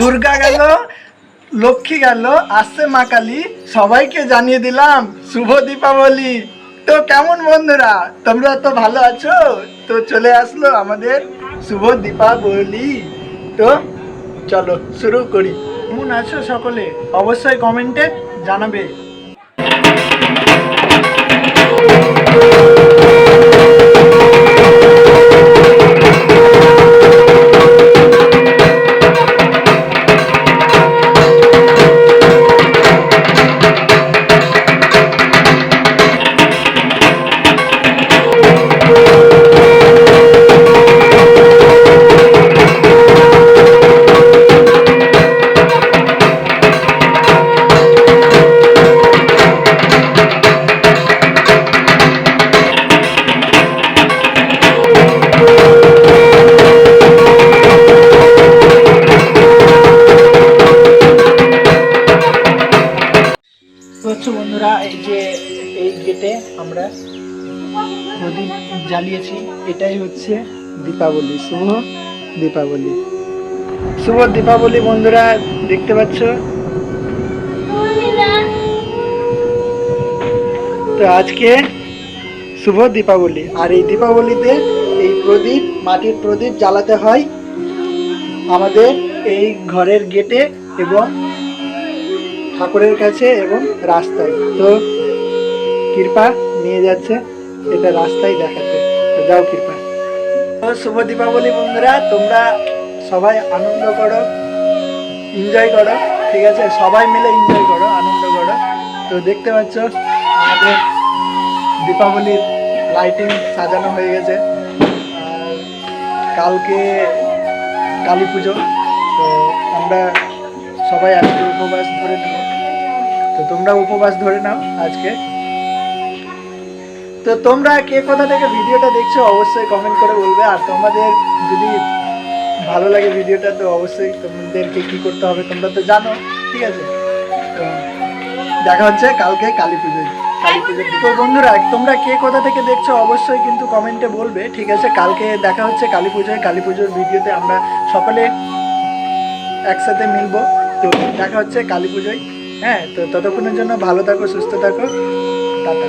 দুর্গা গেল, লক্ষ্মী গেল, আসছে মা কালী, সবাইকে জানিয়ে দিলাম, শুভ দীপাবলি। তো কেমন বন্ধুরা? তোমরা তো ভালো আছো? তো চলে আসলো আমাদের শুভ দীপাবলি। তো চলো, শুরু করি। কেমন আছো সকলে? অবশ্যই কমেন্টে জানাবে। হচ্ছে বন্ধুরা, এই যে এই গেটে আমরা প্রদীপ জ্বালিয়েছি। এটাই হচ্ছে দীপাবলি। শুভ দীপাবলি। শুভ দীপাবলি বন্ধুরা, দেখতে পাচ্ছ? তো আজকে শুভ দীপাবলি। আর এই দীপাবলিতে এই প্রদীপ, মাটির প্রদীপ জ্বালাতে হয় আমাদের এই ঘরের গেটে এবং ঠাকুরের কাছে এবং রাস্তায়। তো কৃপা নিয়ে যাচ্ছে, এটা রাস্তায় দেখাতে। যাও কৃপা। তো শুভ দীপাবলি বন্ধুরা, তোমরা সবাই আনন্দ করো এনজয় করো, ঠিক আছে? সবাই মিলে এনজয় করো, আনন্দ করো। তো দেখতে পাচ্ছ, আমাদের দীপাবলির লাইটিং সাজানো হয়ে গেছে। কালকে কালী পুজো, তো আমরা সবাই আজকে উপবাস ধরে নেব। তোমরা উপবাস ধরে নাও আজকে। তো তোমরা কে কোথা থেকে ভিডিওটা দেখছ অবশ্যই কমেন্ট করে বলবে। আর তোমাদের যদি ভালো লাগে ভিডিওটা, তো অবশ্যই তোমাদেরকে কি করতে হবে তোমরা তো জানো, ঠিক আছে? তো দেখা হচ্ছে কালকে কালী পুজোয়। তো বন্ধুরা, তোমরা কে কোথা থেকে দেখছ অবশ্যই কিন্তু কমেন্টে বলবে, ঠিক আছে? কালকে দেখা হচ্ছে কালী পুজোয়। কালী পুজোর ভিডিওতে আমরা সকলে একসাথে মিলবো। তো দেখা হচ্ছে কালী পুজোয়। হ্যাঁ তো ততক্ষণের জন্য ভালো থাকো সুস্থ থাকো টাটা।